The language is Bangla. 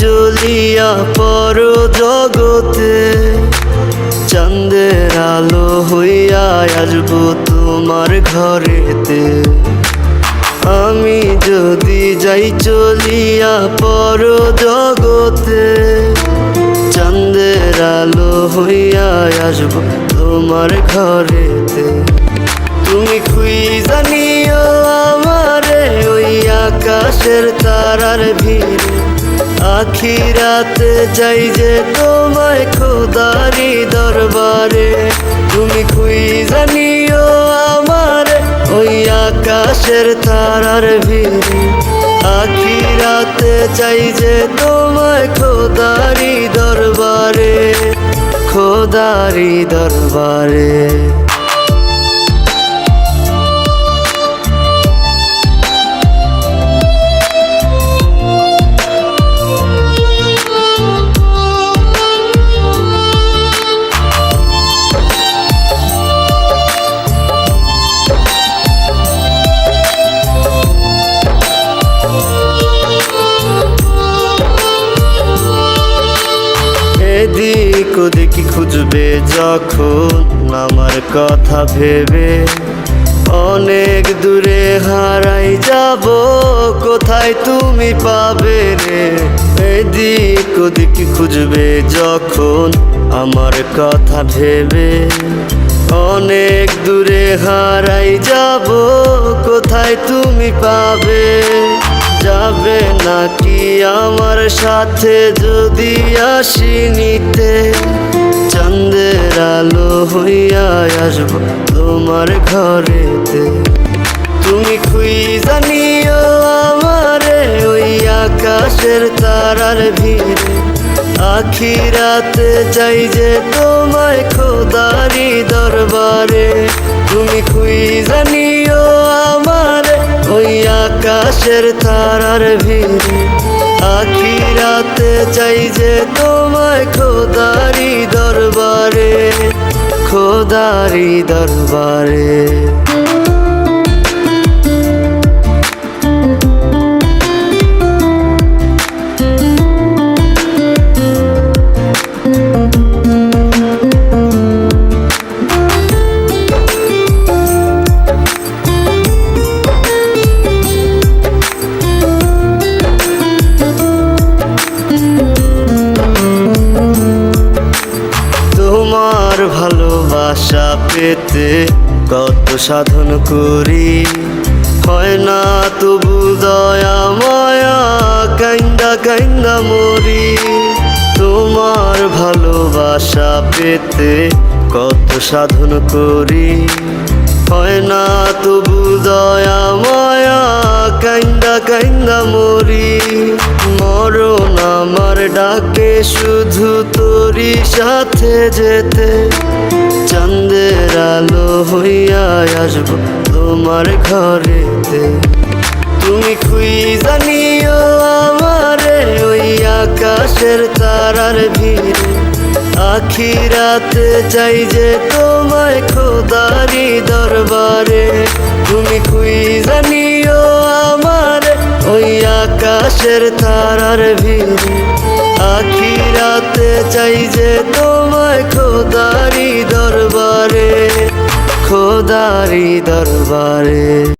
চলিয়া পর জগতে চাঁদের আলো হইয়া আসব তোমার ঘরেতে। আমি যদি যাই চলিয়া পর জগতে চাঁদের আলো হইয়া আসব তোমার ঘরেতে। তুমি খুই ওই আকাশের তারার ভিড়ে। আখিরাতে যাই যে তোমায় খোদারি দরবারে। তুমি খুই জানিও আমার, ওই আকাশের তারার ভিড়ে। আখিরাতে চাই যে তোমায় খোদারি দরবারে খোদারি দরবারে। ওদিক খুঁজবে যখন আমার কথা ভেবে? অনেক দূরে হারাই যাব, কোথায় তুমি পাবে রে? এদিক ওদিক খুঁজবে যখন আমার কথা ভেবে। অনেক দূরে হারাই যাব, কোথায় তুমি পাবে? যাবে নাকি আমার সাথে যদি আসি নিতে চাঁদের আলো হইয়া আসব তোমার ঘরেতে। তুমি খুই জানিও আমারে ওই আকাশের তারার ভিড়ে। আখিরাতে চাই যে তোমায় খোদারি দরবারে। আকাশের তারার ভিড়ে। আখি রাতে চাই যে তোমায় খোদারি দরবারে খোদারি দরবারে। পেতে কত সাধন করি। হয় না তবু দয়া, মায়া, কাইন্দা কাইন্দা মরি। তোমার ভালোবাসা পেতে কত সাধন করি। হয় না তবু দয়া, মায়া, কাইন্দা কাইন্দা মরি। মরণ আমার ডাকে শুধু তোরই সাথে যেতে। চাঁদের আলো হইয়া আসব তোমার ঘরেতে। তুমি খুই জানিও আমারে ওই আকাশের তারার ভিড়ে। আখিরাতে চাই যে তোমায় খোদারি দরবারে। তুমি খুই জানিও আমার ওই আকাশের তারার ভিড়ে। আখিরাতে চাই যে তোমায় খোদারি দরবারে। খোদারি দরবারে।